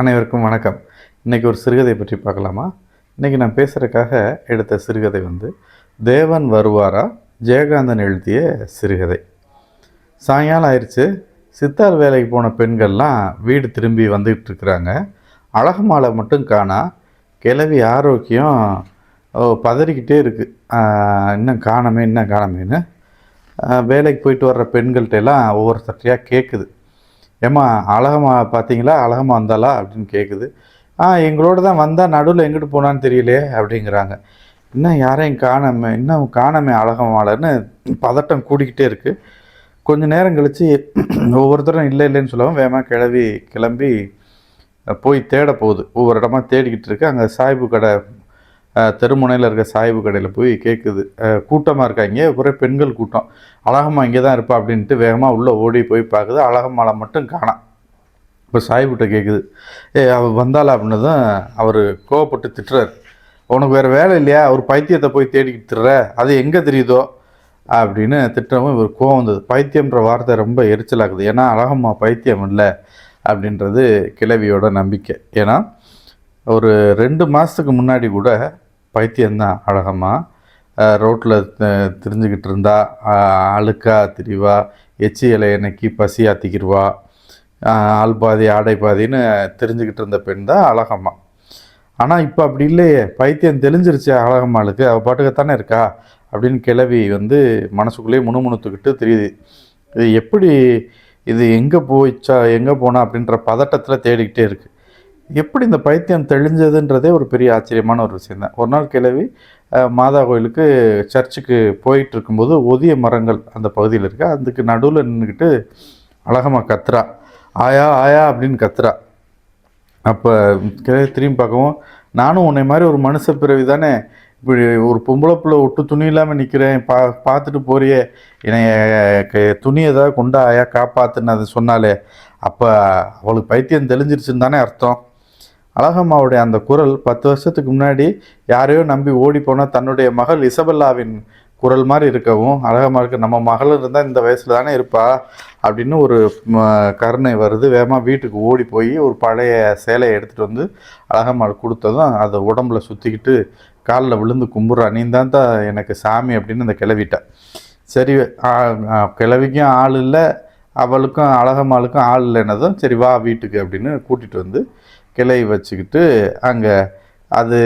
அனைவருக்கும் வணக்கம். இன்றைக்கி ஒரு சிறுகதை பற்றி பார்க்கலாமா? இன்றைக்கி நான் பேசுகிறதுக்காக எடுத்த சிறுகதை வந்து தேவன் வருவாரா? ஜெயகாந்தன் எழுதிய சிறுகதை. சாயங்காலம் ஆயிடுச்சு சித்தார் வேலைக்கு போன பெண்கள்லாம் வீடு திரும்பி வந்துக்கிட்டு இருக்கிறாங்க அழகமாலை மட்டும் காணா கிளவி ஆரோக்கியம் பதறிக்கிட்டே இருக்குது இன்னும் காணமே இன்னும் காணமேன்னு. வேலைக்கு போயிட்டு வர்ற பெண்கள்கிட்ட எல்லாம் ஒவ்வொருத்தட்டையாக கேட்குது ஏம்மா அழகம்மா பார்த்தீங்களா? அழகம்மா வந்தாளா? அப்படின்னு கேட்குது ஆ எங்களோட தான் வந்தால் நடுவில் எங்கிட்டு போனான்னு தெரியலையே அப்படிங்கிறாங்க. இன்னும் யாரையும் காணாம இன்னும் காணாமே அழகம்மாலன்னு பதட்டம் கூடிக்கிட்டே இருக்குது கொஞ்ச நேரம் கழித்து ஒவ்வொருத்தரும் இல்லை இல்லைன்னு சொல்லாமல் வேகமாக கிளம்பி கிளம்பி போய் தேட போகுது. ஒவ்வொரு இடமா தேடிக்கிட்டு இருக்கு. அங்கே சாய்பு கடை தெருமுனையில் இருக்க சாய்பு கடையில் போய் கேட்குது கூட்டமாக இருக்காங்க. ஒரே பெண்கள் கூட்டம். அழகம்மா இங்கே தான் இருப்பா அப்படின்ட்டு வேகமாக உள்ளே ஓடி போய் பார்க்குது அழகம்மாவை மட்டும் காணாம் இப்போ சாய்புட்ட கேட்குது ஏ அவள் வந்தாளா அப்படின்னு தான் அவர் கோவப்பட்டு திட்டுறாரு. உனக்கு வேறு வேலை இல்லையா? அவர் பைத்தியத்தை போய் தேடிக்கிட்டு திட்டுற. அது எங்கே தெரியுதோ? அப்படின்னு திட்டவும் இவர் கோவம் வந்தது. பைத்தியம்ன்ற வார்த்தை ரொம்ப எரிச்சலாகுது ஏன்னா அழகம்மா பைத்தியம் இல்லை. அப்படின்றது கிழவியோட நம்பிக்கை. ஏன்னா ஒரு ரெண்டு மாதத்துக்கு முன்னாடி கூட பைத்தியம்தான் அழகம்மா. ரோட்டில் திரிஞ்சுக்கிட்டு இருந்தா அழுக்கா திரிவா எச்சி இலையை நக்கி பசி திக்கிடுவா ஆள் பாதி ஆடை பாதின்னு தெரிஞ்சுக்கிட்டு இருந்த பெண் தான் அழகம்மா. ஆனால் இப்போ அப்படி இல்லையே. பைத்தியம் தெளிஞ்சிருச்சு அழகம்மாளுக்கு. அவள் பாட்டுக்கு தானே இருக்கா? அப்படின்னு கிளவி வந்து மனசுக்குள்ளேயே முணுமுணுத்துக்கிட்டு தெரியுது. இது எப்படி இது எங்கே போயிச்சா எங்கே போனா அப்படின்ற பதட்டத்தில் தேடிக்கிட்டே இருக்குது எப்படி இந்த பைத்தியம் தெளிஞ்சதுன்றதே ஒரு பெரிய ஆச்சரியமான ஒரு விஷயம் தான் ஒரு நாள் கிளவி மாதா கோயிலுக்கு சர்ச்சுக்கு போயிட்டு இருக்கும்போது ஒதிய மரங்கள் அந்த பகுதியில் இருக்கு. அதுக்கு நடுவில் நின்றுக்கிட்டு அழகமாக கத்துறா. ஆயா ஆயா அப்படின்னு கத்துறா. அப்போ கிளவி திரும்பி பார்க்கவும் நானும் உன்னை மாதிரி ஒரு மனுஷ பிறவி தானே. இப்படி ஒரு பொம்பளை பிள்ளை விட்டு துணி இல்லாமல் நிற்கிறேன் பா பார்த்துட்டு போறியே. என்னை க- துணி ஏதாவது கொண்டா ஆயா காப்பாத்துன்னு அது சொன்னாலே அப்போ அவளுக்கு பைத்தியம் தெளிஞ்சிருச்சுன்னு தானே அர்த்தம். அழகம்மாவுடைய அந்த குரல் பத்து வருஷத்துக்கு முன்னாடி யாரையோ நம்பி ஓடி போன தன்னுடைய மகள் இசபெல்லாவின் குரல் மாதிரி இருக்கவும் அழகம்மாவுக்கு நம்ம மகள் இருந்தால் இந்த வயசில் தானே இருப்பா? அப்படின்னு ஒரு கருணை வருது. வேகமாக வீட்டுக்கு ஓடி போய் ஒரு பழைய சேலையை எடுத்துகிட்டு வந்து அழகம்மாள் கொடுத்ததும் அதை உடம்புல சுற்றிக்கிட்டு காலில் விழுந்து கும்பிட்றா. நீ தான் தான் எனக்கு சாமி அப்படின்னு அந்த கிளவிட்டேன் சரி கிளவிக்கும் ஆள் இல்லை அவளுக்கும் அழகம்மாளுக்கும் ஆள் இல்லைன்னதும் சரி வா வீட்டுக்கு அப்படின்னு கூட்டிகிட்டு வந்து கிளை வச்சுக்கிட்டு அங்கே அது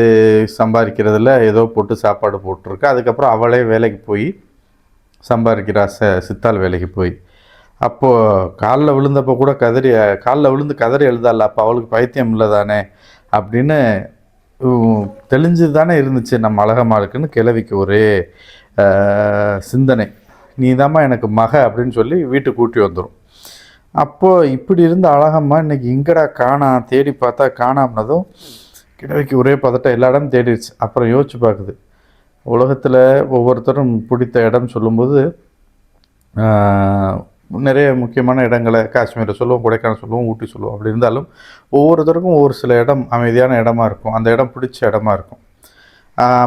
சம்பாதிக்கிறதுல ஏதோ போட்டு சாப்பாடு போட்டிருக்கு. அதுக்கப்புறம் அவளே வேலைக்கு போய் சம்பாதிக்கிறா ச சித்தாள் வேலைக்கு போய். அப்போது காலில் விழுந்தப்போ கூட கதறி காலில் விழுந்து கதறி எழுதால அப்போ அவளுக்கு பைத்தியம் இல்லை தானே அப்படின்னு உம், தெளிஞ்சு தானே இருந்துச்சு நம்ம அழகம்மாளுக்குன்னு கிழவிக்கு ஒரே சிந்தனை. நீ எனக்கு மக அப்படின்னு சொல்லி வீட்டுக்கு கூட்டி வந்துடும் அப்போது இப்படி இருந்த அழகம்மா இன்னைக்கு எங்கடா காணா தேடி பார்த்தா காணாம்னதும் கிழவிக்கு ஒரே பதட்டம் எல்லா இடமும் தேடிடுச்சு அப்புறம் யோசிச்சு பார்க்குது. உலகத்தில் ஒவ்வொருத்தரும் பிடித்த இடம் சொல்லும்போது நிறைய முக்கியமான இடங்களை காஷ்மீரை சொல்லுவோம் கொடைக்கானல் சொல்லுவோம் ஊட்டி சொல்லுவோம். அப்படி இருந்தாலும் ஒவ்வொருத்தருக்கும் ஒவ்வொரு சில இடம் அமைதியான இடமா இருக்கும். அந்த இடம் பிடிச்ச இடமா இருக்கும்.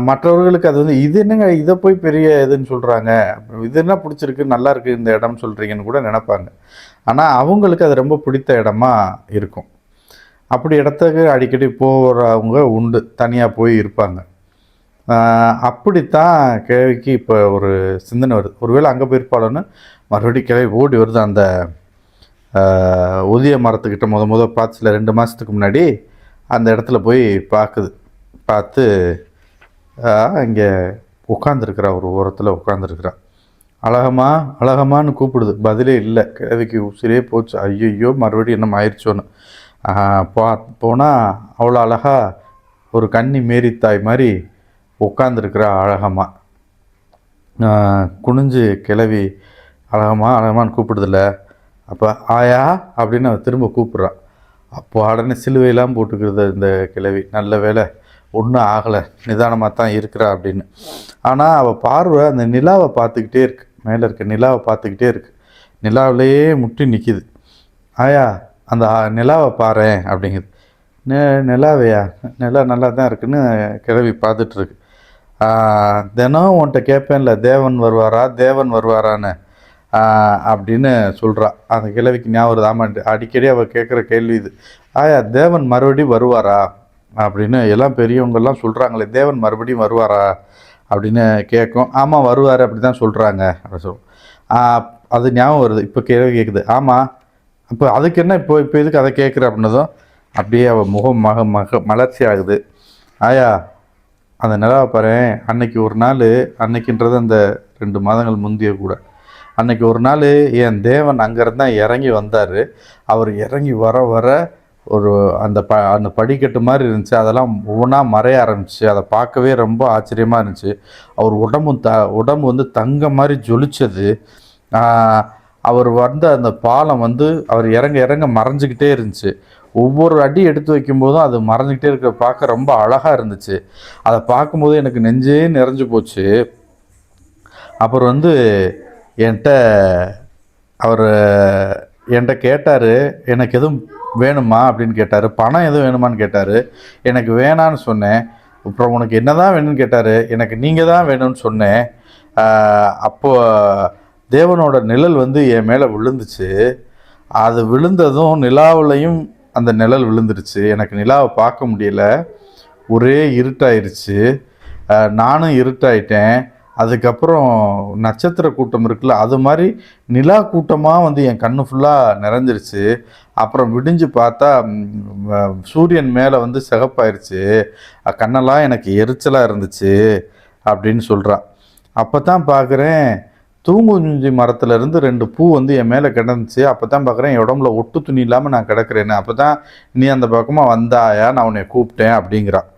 மற்றவர்களுக்கு அது வந்து இது என்னங்க இதை போய் பெரிய இதுன்னு சொல்கிறாங்க இது என்ன பிடிச்சிருக்கு நல்லா இருக்குது இந்த இடம்னு சொல்கிறீங்கன்னு கூட நினைப்பாங்க. ஆனால் அவங்களுக்கு அது ரொம்ப பிடித்த இடமா இருக்கும். அப்படி இடத்துக்கு அடிக்கடி போகிறவங்க உண்டு. தனியாக போய் இருப்பாங்க. அப்படித்தான் கிழவிக்கு இப்போ ஒரு சிந்தனை வருது. ஒருவேளை அங்கே போயிருப்பாளோன்னு மறுபடியும் கிழவி ஓடி வருது அந்த ஊதிய உதிய மரத்துக்கிட்ட முத முத பார்த்துல ரெண்டு மாதத்துக்கு முன்னாடி அந்த இடத்துல போய் பார்க்குது. பார்த்து இங்கே உட்காந்துருக்குறா ஒரு ஓரத்தில் உட்காந்துருக்குறா அழகமா அழகமான்னு கூப்பிடுது. பதிலே இல்லை. கிழவிக்கு உசிரே போச்சு. ஐயோ மறுபடியும் என்ன ஆயிடுச்சோன்னு. போ போனால் அவ்வளோ அழகாக ஒரு கன்னி மேரித்தாய் மாதிரி உட்காந்துருக்குறா அழகம்மா. குனிஞ்சு கிளவி அழகமாக அழகமான்னு கூப்பிடுதில்ல. அப்போ ஆயா? அப்படின்னு அவன் திரும்ப கூப்பிட்றா. அப்போ உடனே சிலுவையெல்லாம் போட்டுக்கிறது இந்த கிளவி நல்ல வேலை ஒன்றும் ஆகலை நிதானமாக தான் இருக்கிறா அப்படின்னு. ஆனால் அவள் பார்வை அந்த நிலாவை பார்த்துக்கிட்டே இருக்கு. மேலே இருக்க நிலாவை பார்த்துக்கிட்டே இருக்கு. நிலாவிலேயே முட்டி நிற்கிது ஆயா அந்த நிலாவை பாரேன் அப்படிங்குது. நெ நிலாவையா? நிலா நல்லா தான் இருக்குன்னு கிளவி பார்த்துட்ருக்கு. தினம் உன்கிட்ட கேட்பேன்ல தேவன் வருவாரா? தேவன் வருவாரான்னு. அப்படின்னு சொல்கிறா அந்த கிழவிக்கு ஞாபகம் ஆமாண்டு அடிக்கடி அவள் கேட்குற கேள்வி இது. ஆயா தேவன் மறுபடியும் வருவாரா? அப்படின்னு எல்லாம் பெரியவங்கெல்லாம் சொல்கிறாங்களே தேவன் மறுபடியும் வருவாரா? அப்படின்னு கேட்கும். ஆமாம் வருவார் அப்படி தான் சொல்கிறாங்க அப்படின்னு சொல்லும் அது ஞாபகம் வருது. இப்போ கேள்வி கேட்குது ஆமாம் இப்போ அதுக்கு என்ன இப்போ இப்போ எதுக்கு அதை கேட்குற? அப்படின்னதும் அப்படியே அவள் முகம் மக மக மலர்ச்சி ஆகுது. ஆயா அந்த நிலாவை பாரு. அன்னைக்கு ஒரு நாள் அன்னைக்குன்றது அந்த ரெண்டு மாதங்கள் முந்திய கூட. அன்னைக்கு ஒரு நாள் என் தேவன் அங்கேருந்து தான் இறங்கி வந்தார். அவர் இறங்கி வர வர ஒரு அந்த ப அந்த படிக்கட்டு மாதிரி இருந்துச்சு. அதெல்லாம் ஒவ்வொன்றா மறைய ஆரம்பிச்சு. அதை பார்க்கவே ரொம்ப ஆச்சரியமாக இருந்துச்சு. அவர் உடம்பு த உடம்பு வந்து தங்க மாதிரி ஜொலிச்சது. அவர் வந்த அந்த பாலம் வந்து அவர் இறங்க இறங்க மறைஞ்சிக்கிட்டே இருந்துச்சு. ஒவ்வொரு அடி எடுத்து வைக்கும்போதும் அது மறைஞ்சிக்கிட்டே இருக்க பார்க்க ரொம்ப அழகாக இருந்துச்சு. அதை பார்க்கும்போது எனக்கு நெஞ்சே நிறைஞ்சு போச்சு. அப்புறம் வந்து என்கிட்ட அவர் என்கிட்ட கேட்டார் எனக்கு எதுவும் வேணுமா அப்படின்னு கேட்டார். பணம் எதுவும் வேணுமான்னு கேட்டார். எனக்கு வேணான்னு சொன்னேன். அப்புறம் உனக்கு என்ன தான் வேணும்னு கேட்டார். எனக்கு நீங்கள் தான் வேணும்னு சொன்னேன். அப்போது தேவனோட நிழல் வந்து என் மேலே விழுந்துச்சு. அது விழுந்ததும் நிலாவுலையும் அந்த நிழல் விழுந்துருச்சு. எனக்கு நிலாவை பார்க்க முடியல. ஒரே இருட்டாயிருச்சு. நானும் இருட்டாயிட்டேன். அதுக்கப்புறம் நட்சத்திர கூட்டம் இருக்குல்ல அது மாதிரி நிலா கூட்டமாக வந்து என் கண்ணு ஃபுல்லாக நிறைஞ்சிருச்சு. அப்புறம் விடிஞ்சு பார்த்தா சூரியன் மேலே வந்து சிகப்பாயிருச்சு. கண்ணெல்லாம் எனக்கு எரிச்சலாக இருந்துச்சு அப்படின்னு சொல்கிறான் அப்போ தான் பார்க்குறேன் தூங்குஞ்சி மரத்துலேருந்து ரெண்டு பூ வந்து என் மேலே கிடந்துச்சு. அப்போ தான் பார்க்குறேன் என் உடம்புல ஒட்டு துணி இல்லாமல் நான் கிடக்கிறேன்னு. அப்போ தான் நீ அந்த பக்கமாக வந்தாயா? நான் உன்னை கூப்பிட்டேன் அப்படிங்கிறான்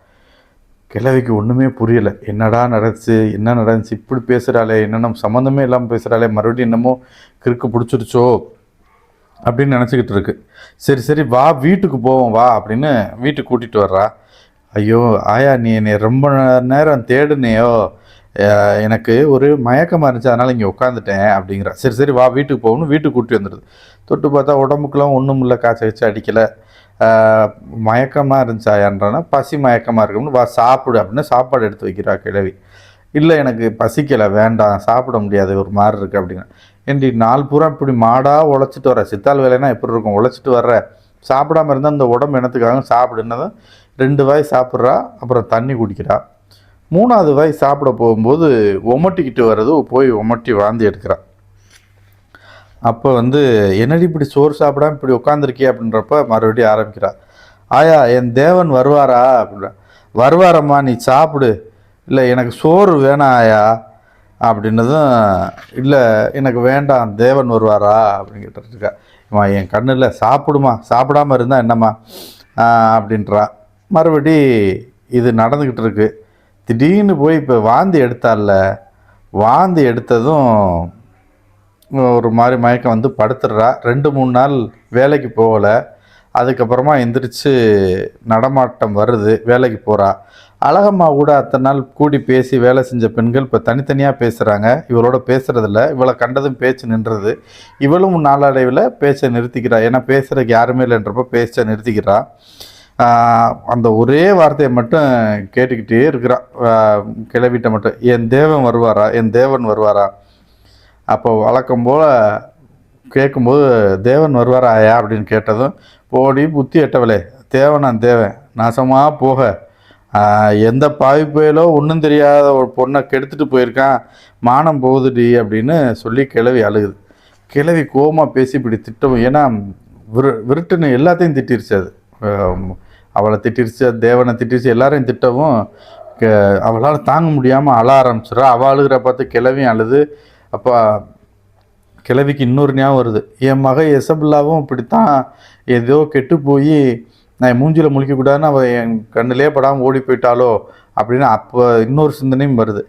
கிழவிக்கு ஒன்றுமே புரியலை. என்னடா நடந்துச்சு? என்ன நடந்துச்சு? இப்படி பேசுகிறாளே என்ன நம்ம சம்மந்தமே இல்லாமல் பேசுகிறாளே மறுபடியும் என்னமோ கிறுக்கு பிடிச்சிருச்சோ அப்படின்னு நினச்சிக்கிட்டு இருக்கு. சரி சரி வா வீட்டுக்கு போவோம் வா அப்படின்னு வீட்டுக்கு கூட்டிகிட்டு வர்றா. ஐயோ ஆயா நீ என்னை ரொம்ப நேரம் தேடுனியோ. எனக்கு ஒரு மயக்கமாக இருந்துச்சு. அதனால் இங்கே உட்காந்துட்டேன் அப்படிங்கிறா. சரி சரி வா வீட்டுக்கு போகணும் வீட்டுக்கு கூட்டி வந்துடுது. தொட்டு பார்த்தா உடம்புக்குலாம் ஒன்றும் இல்லை காய்ச்சல் வச்சு அடிக்கலை. மயக்கமாக இருந்துச்சு ஆயான்றானா பசி மயக்கமாக இருக்கும்னு வா சாப்பிடு அப்படின்னு சாப்பாடு எடுத்து வைக்கிறா கிழவி. இல்லை எனக்கு பசிக்கலை வேண்டாம் சாப்பிட முடியாது ஒரு மாதிரி இருக்குது அப்படின்னா. ஏண்டி நாள் பூரா இப்படி மாடாக உழைச்சிட்டு வர சித்தாள் வேலைனா எப்படி இருக்கும்? உழைச்சிட்டு வர்ற சாப்பிடாம இருந்தால் அந்த உடம்பு எனத்துக்காக சாப்பிடுன்னதும் ரெண்டு வாய் சாப்பிட்றா அப்புறம் தண்ணி குடிக்கிறா. மூணாவது வாய் சாப்பிட போகும்போது ஒமட்டிக்கிட்டு வர்றது போய் ஒமட்டி வாந்தி எடுக்கிறான் அப்போ வந்து என்னடி இப்படி சோறு சாப்பிடாம இப்படி உட்காந்துருக்கிய அப்படின்றப்ப மறுபடியும் ஆரம்பிக்கிறா ஆயா என் தேவன் வருவாரா? அப்படின்னா வருவாரம்மா நீ சாப்பிடு. இல்லை எனக்கு சோறு வேணாம் ஆயா. அப்படின்னதும் இல்லை எனக்கு வேண்டாம் தேவன் வருவாரா? அப்படின்னு கேட்டுட்டு இருக்கா. அம்மா என் கண்ணில் சாப்பிடுமா? சாப்பிடாம இருந்தால் என்னம்மா? அப்படின்றா. மறுபடி இது நடந்துக்கிட்டு இருக்கு. திடீர்னு போய் இப்போ வாந்தி எடுத்தால வாந்தி எடுத்ததும் ஒரு மாதிரி மயக்கம் வந்து படுத்துடுறா. ரெண்டு மூணு நாள் வேலைக்கு போகலை. அதுக்கப்புறமா எந்திரிச்சு நடமாட்டம் வருது. வேலைக்கு போகிறா அழகம்மா கூட அத்தனை நாள் கூடி பேசி வேலை செஞ்ச பெண்கள் இப்போ தனித்தனியாக பேசுகிறாங்க இவளோட பேசுகிறதில்ல இவளை கண்டதும் பேச்சு நின்றது. இவளும் நாளடைவில் பேச்சை நிறுத்திக்கிறா. ஏன்னா பேசுகிறதுக்கு யாருமே இல்லைன்றப்ப பேச்சை நிறுத்திக்கிறா. அந்த ஒரே வார்த்தையை மட்டும் கேட்டுக்கிட்டே இருக்கிறான் கிளவிட்ட மட்டும் என் தேவன் வருவாரா? என் தேவன் வருவாரா? அப்போ வழக்கம் போல் கேட்கும்போது தேவன் வருவாராயா? அப்படின்னு கேட்டதும் போடி புத்தி எட்டவளே தேவனான் தேவன் நாசமாக போக. எந்த பாவிப்பையிலோ ஒன்றும் தெரியாத ஒரு பொண்ணை கெடுத்துட்டு போயிருக்கான் மானம் போகுதுடி அப்படின்னு சொல்லி கிளவி அழுகுது. கிளவி கோவமாக பேசி இப்படி திட்டவும் ஏன்னா விரு விருட்டுன்னு எல்லாத்தையும் திட்டிருச்சு அது. அவளை திட்டிருச்சு தேவனை திட்டிருச்சு எல்லாரையும் திட்டவும் அவளால் தாங்க முடியாமல் அழ ஆரம்பிச்சிடறா. அவள் அழுகிற பார்த்து கிளவியும் அழுது அப்போ கிழவிக்கு இன்னொரு ஞாபகம் வருது. என் மக எசபுல்லாவும் இப்படித்தான் ஏதோ கெட்டு போய் நான் மூஞ்சியில் முழிக்கக்கூடாதுன்னு அவள் என் கண்ணிலே படாமல் ஓடி போயிட்டாலோ அப்படின்னு அப்போ இன்னொரு சிந்தனையும் வருது.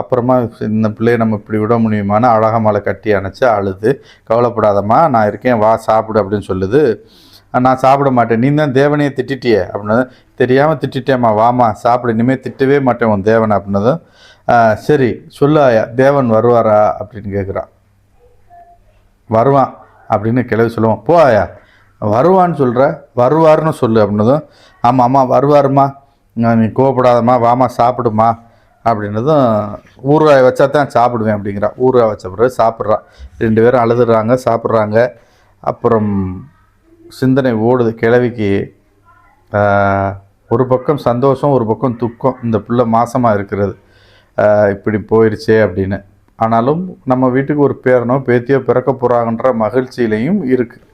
அப்புறமா இந்த பிள்ளையை நம்ம இப்படி விட முடியுமான்னு அழகா மலை கட்டி அணைச்சி அழுது கவலைப்படாதம்மா நான் இருக்கேன் வா சாப்பிடு அப்படின்னு சொல்லுது. நான் சாப்பிட மாட்டேன். நீ தான் தேவனையே திட்டிட்டியே அப்படின்னு தெரியாமல் திட்டிட்டேம்மா வாமா சாப்பிடு இனிமேல் திட்டவே மாட்டேன் உன் தேவனை அப்படின்னதும் சரி சொல்லு தேவன் வருவாரா அப்படின்னு கேட்குறான் வருவான் அப்படின்னு கிளவி சொல்லுவான். போ ஆயா வருவான்னு சொல்கிற வருவார்னு சொல்லு அப்படின்னதும் ஆமாம் ஆமாம் வருவாருமா நீ கோவப்படாதம்மா வாமா சாப்பிடுமா அப்படின்னதும் ஊறுகாய் வச்சா தான் சாப்பிடுவேன் அப்படிங்கிறான். ஊறுகாய் வச்ச பிறகு சாப்பிட்றான். ரெண்டு பேரும் அழுதுறாங்க சாப்பிட்றாங்க. அப்புறம் சிந்தனை ஓடுது கிழவிக்கு. ஒரு பக்கம் சந்தோஷம் ஒரு பக்கம் துக்கம். இந்த பிள்ளை மாசமாக இருக்கிறது. இப்படி போயிடுச்சே அப்படின்னு. ஆனாலும் நம்ம வீட்டுக்கு ஒரு பேரனோ பேத்தியோ பிறக்க போகிறாங்கன்ற மகிழ்ச்சியிலையும் இருக்குது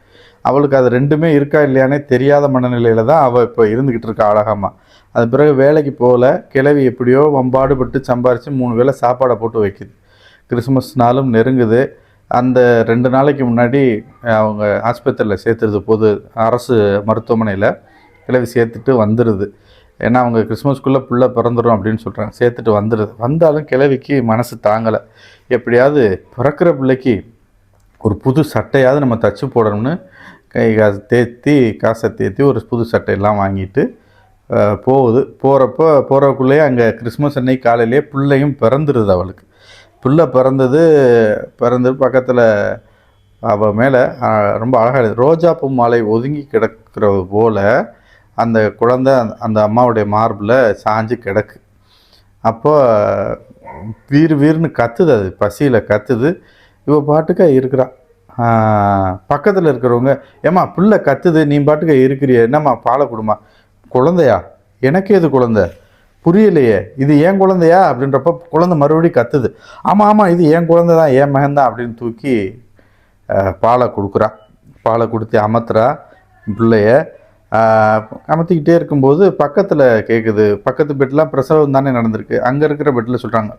அவளுக்கு அது ரெண்டுமே இருக்கா இல்லையானே தெரியாத மனநிலையில் தான் அவள் இப்போ இருந்துக்கிட்டு இருக்கா அழகாமா. அது பிறகு வேலைக்கு போகல கிளவி எப்படியோ வம்பாடுபட்டு சம்பாரித்து மூணு வேளை சாப்பாடை போட்டு வைக்குது. கிறிஸ்மஸ் நாளும் நெருங்குது. அந்த ரெண்டு நாளைக்கு முன்னாடி அவங்க ஆஸ்பத்திரியில் சேர்த்துருது பொது அரசு மருத்துவமனையில் கிளவி சேர்த்துட்டு வந்துடுது ஏன்னா அவங்க கிறிஸ்மஸ்க்குள்ளே புள்ள பிறந்துடும் அப்படின்னு சொல்கிறாங்க சேர்த்துட்டு வந்துடுது வந்தாலும் கிழவிக்கு மனசு தாங்கலை. எப்படியாவது பிறக்கிற பிள்ளைக்கு ஒரு புது சட்டையாவது நம்ம தச்சு போடணும்னு கை காசு தேத்தி காசை தேத்தி ஒரு புது சட்டையெல்லாம் வாங்கிட்டு போகுது. போகிறப்போ போகிறக்குள்ளேயே அங்கே கிறிஸ்மஸ் அன்னைக்கு காலையிலேயே பிள்ளையும் பிறந்துடுது அவளுக்கு. பிள்ளை பிறந்தது பிறந்து பக்கத்தில் அவள் மேலே ரொம்ப அழகாக ரோஜா பூ மாலை ஒதுங்கி கிடக்கிறது போல் அந்த குழந்தை அந்த- அந்த அம்மாவுடைய மார்பில் சாஞ்சு கிடக்கு. அப்போ வீர் வீர்னு கத்துது அது பசியில் கத்துது. இவ பாட்டுக்க இருக்கிறான் பக்கத்தில் இருக்கிறவங்க ஏம்மா பிள்ளை கத்துது நீ பாட்டுக்க இருக்கிறிய என்னம்மா பாலை கொடுமா குழந்தையா? எனக்கு இது குழந்தை? புரியலையே இது ஏன் குழந்தையா? அப்படின்றப்ப குழந்தை மறுபடியும் கத்துது. ஆமாம் ஆமாம் இது என் குழந்தை தான் ஏன் மகன் தான்? அப்படின்னு தூக்கி பாலை கொடுக்குறா. பாலை கொடுத்து அமர்த்துறா பிள்ளைய. அமர்த்திக்கிட்டே இருக்கும்போது பக்கத்தில் கேட்குது பக்கத்து பெட்லாம் பிரசவம் தானே நடந்திருக்கு. அங்கே இருக்கிற பெட்டில் சொல்கிறாங்க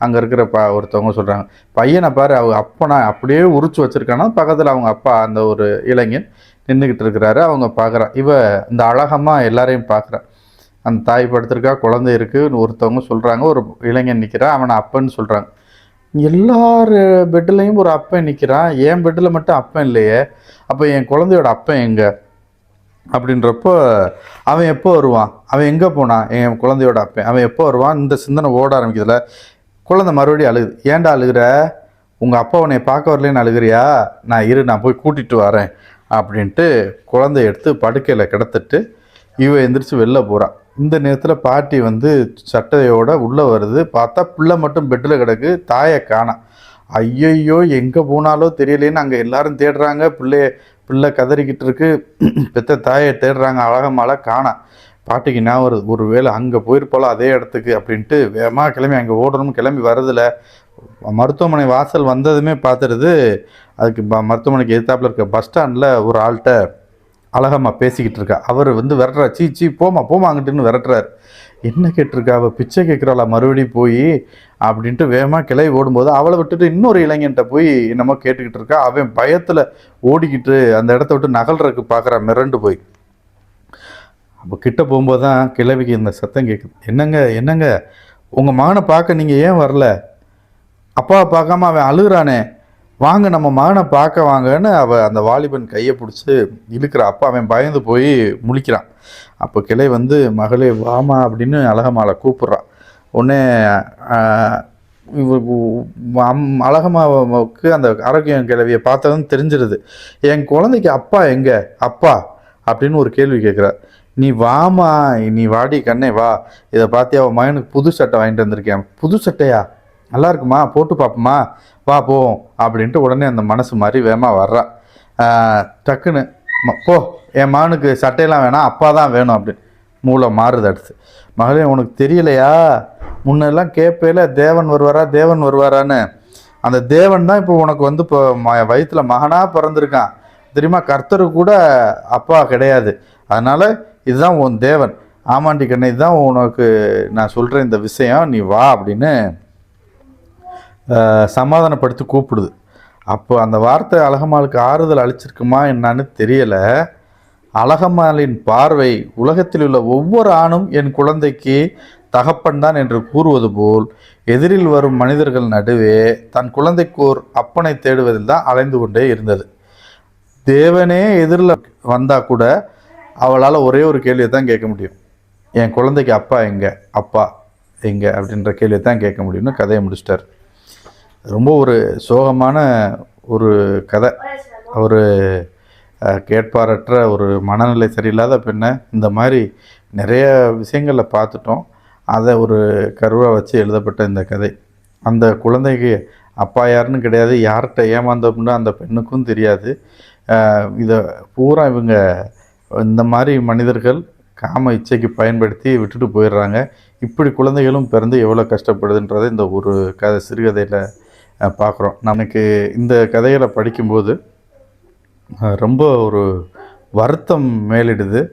அங்கே இருக்கிற பா ஒருத்தவங்க சொல்கிறாங்க பையனை பாரு அவங்க அப்பனா அப்படியே உரிச்சு வச்சுருக்கானா? பக்கத்தில் அவங்க அப்பா அந்த ஒரு இளைஞன் நின்றுக்கிட்டு இருக்கிறாரு. அவங்க பார்க்குறா இவ இந்த அழகமாக எல்லாரையும் பார்க்குறா அந்த தாய் படுத்திருக்கா குழந்தை இருக்குன்னு ஒருத்தவங்க சொல்கிறாங்க ஒரு இளைஞன் நிற்கிறான் அவனை அப்பன்னு சொல்கிறாங்க எல்லார் பெட்லேயும் ஒரு அப்பன் நிற்கிறான் என் பெட்டில் மட்டும் அப்பன் இல்லையே. அப்போ என் குழந்தையோட அப்பன் எங்கே? அப்படின்றப்போ அவன் எப்போ வருவான்? அவன் எங்கே போனான்? என் குழந்தையோட அப்பேன். அவன் எப்போ வருவான்? இந்த சிந்தனை ஓட ஆரம்பிக்கிறதுல குழந்தை மறுபடியும் அழுகுது. ஏன்டா அழுகுற? உங்கள் அப்பா உன்னை பார்க்க வரலன்னு அழுகுறியா? நான் இரு நான் போய் கூட்டிகிட்டு வரேன் அப்படின்ட்டு குழந்தைய எடுத்து படுக்கையில் கிடத்துட்டு இவ எந்திரிச்சு வெளில போகிறான் இந்த நேரத்தில் பாட்டி வந்து சட்டையோட உள்ளே வருது. பார்த்தா பிள்ளை மட்டும் பெட்டில் கிடக்கு. தாயை காணாம் ஐயையோ எங்கே போனாலோ தெரியலேன்னு அங்கே எல்லாரும் தேடுறாங்க. பிள்ளைய பிள்ளை கதறிக்கிட்டு இருக்கு. பெத்த தாயை தேடுறாங்க. அழகமால காணா. பாட்டிக்கு ஞாபகம் வருது. ஒரு வேளை அங்கே போயிருப்போல அதே இடத்துக்கு அப்படின்ட்டு வேகமாக கிளம்பி அங்கே ஓடணும் கிளம்பி வரதில்ல மருத்துவமனை வாசல் வந்ததுமே பார்த்துருது. அதுக்கு ப- மருத்துவமனைக்கு எதிர்த்தாப்பில் இருக்க பஸ் ஸ்டாண்டில் ஒரு ஆள்கிட்ட அழகம்மா பேசிக்கிட்டு இருக்கா. அவர் வந்து விரட்டுறா சீ சீ போமா போமா அங்கிட்டுன்னு விரட்டுறாரு. என்ன கேட்டிருக்கா? அவள் பிச்சை கேட்குறாளா? மறுபடியும் போய் அப்படின்ட்டு வேகமாக கிளை ஓடும்போது அவளை விட்டுட்டு இன்னொரு இளைஞன்ட்ட போய் என்னமோ கேட்டுக்கிட்டு இருக்கா. அவன் பயத்தில் ஓடிக்கிட்டு அந்த இடத்த விட்டு நகல்றதுக்கு பார்க்குறா மிரண்டு போய். அப்போ கிட்ட போகும்போது தான் கிழவிக்கு இந்த சத்தம் கேட்குது என்னங்க? என்னங்க? உங்கள் மகனை பார்க்க நீங்கள் ஏன் வரல? அப்பாவை பார்க்காம அவன் அழுகுறானே. வாங்க நம்ம மகனை பார்க்க வாங்கன்னு அவள் அந்த வாலிபன் கையை பிடிச்சி இழுக்கிறா அப்பா அவன் பயந்து போய் முழிக்கிறான். அப்போ கிளை வந்து மகளே வாமா அப்படின்னு அழகம்மாளை கூப்பிட்றான். உடனே ஆஹ், அம்- அழகமாவுக்கு அந்த ஆரோக்கியம் கிழவியை பார்த்ததும் தெரிஞ்சிருது. என் குழந்தைக்கு அப்பா எங்க? அப்பா அப்படின்னு ஒரு கேள்வி கேட்குறார். நீ வாமா நீ வாடி கண்ணே வா. இதை பார்த்தியா அவன் மகனுக்கு புது சட்டை வாங்கிட்டு வந்திருக்கேன். புது சட்டையா? நல்லா இருக்குமா? போட்டு பார்ப்போமா? வா போவோம் அப்படின்ட்டு உடனே அந்த மனசு மாதிரி வேகமாக வர்றா. டக்குன்னு "ம- போ என் மகனுக்கு சட்டையெல்லாம் வேணாம் அப்பா தான் வேணும் அப்படின்னு மூளை மாறுது அடுத்து. மகளே உனக்கு தெரியலையா? முன்னெல்லாம் கேட்பேல தேவன் வருவாரா தேவன் வருவாரான்னு. அந்த தேவன் தான் இப்போ உனக்கு வந்து இப்போ ம வயிற்றில் மகனாக பிறந்திருக்கான். தெரியுமா? கர்த்தரு கூட அப்பா கிடையாது. அதனால் இதுதான் உன் தேவன். ஆமாண்டி கண்ணை இதுதான் உனக்கு நான் சொல்கிறேன் இந்த விஷயம். நீ வா அப்படின்னு சமாதானப்படுத்தி கூப்பிடுது. அப்போ அந்த வார்த்தை அழகம்மாளுக்கு ஆறுதல் அளிச்சிருக்குமா என்னன்னு தெரியலை. அழகம்மாளின் பார்வை உலகத்தில் உள்ள ஒவ்வொரு ஆணும் என் குழந்தைக்கு தகப்பன் தான் என்று கூறுவது போல் எதிரில் வரும் மனிதர்கள் நடுவே தன் குழந்தைக்கோர் அப்பனை தேடுவதில் தான் அலைந்து கொண்டே இருந்தது. தேவனே எதிரில் வந்தால் கூட அவளால் ஒரே ஒரு கேள்வியை தான் கேட்க முடியும். என் குழந்தைக்கு அப்பா எங்க? அப்பா எங்க? அப்படின்ற கேள்வியை தான் கேட்க முடியும்னு கதையை முடிச்சிட்டார். ரொம்ப ஒரு சோகமான ஒரு கதை. ஒரு கேட்பாரற்ற ஒரு மனநிலை சரியில்லாத பெண்ணை இந்த மாதிரி நிறைய விஷயங்களில் பார்த்துட்டோம். அதை ஒரு கருவாக வச்சு எழுதப்பட்ட இந்த கதை. அந்த குழந்தைக்கு அப்பா யாருன்னு கிடையாது. யார்கிட்ட ஏமாந்தோம்னா அந்த பெண்ணுக்கும் தெரியாது. இதை பூரா இவங்க இந்த மாதிரி மனிதர்கள் காம இச்சைக்கு பயன்படுத்தி விட்டுட்டு போயிடுறாங்க. இப்படி குழந்தைகளும் பிறந்து எவ்வளோ கஷ்டப்படுதுன்றதை இந்த ஒரு கதை சிறுகதையில் பார்க்குறோம். நமக்கு இந்த கதைகளை படிக்கும்போது ரொம்ப ஒரு வருத்தம் மேலிடுது.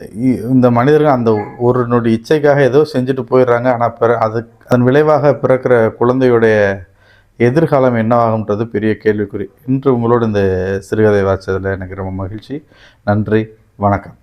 இ- இந்த மனிதர்கள் அந்த ஒரு நொடி இச்சைக்காக ஏதோ செஞ்சுட்டு போயிடுறாங்க. ஆனால் பிற அது அதன் விளைவாக பிறக்கிற குழந்தையுடைய எதிர்காலம் என்னவாகும்ன்றது பெரிய கேள்விக்குறி. இன்று உங்களோட இந்த சிறுகதை வாய்ச்சதில் எனக்கு ரொம்ப மகிழ்ச்சி. நன்றி. வணக்கம்.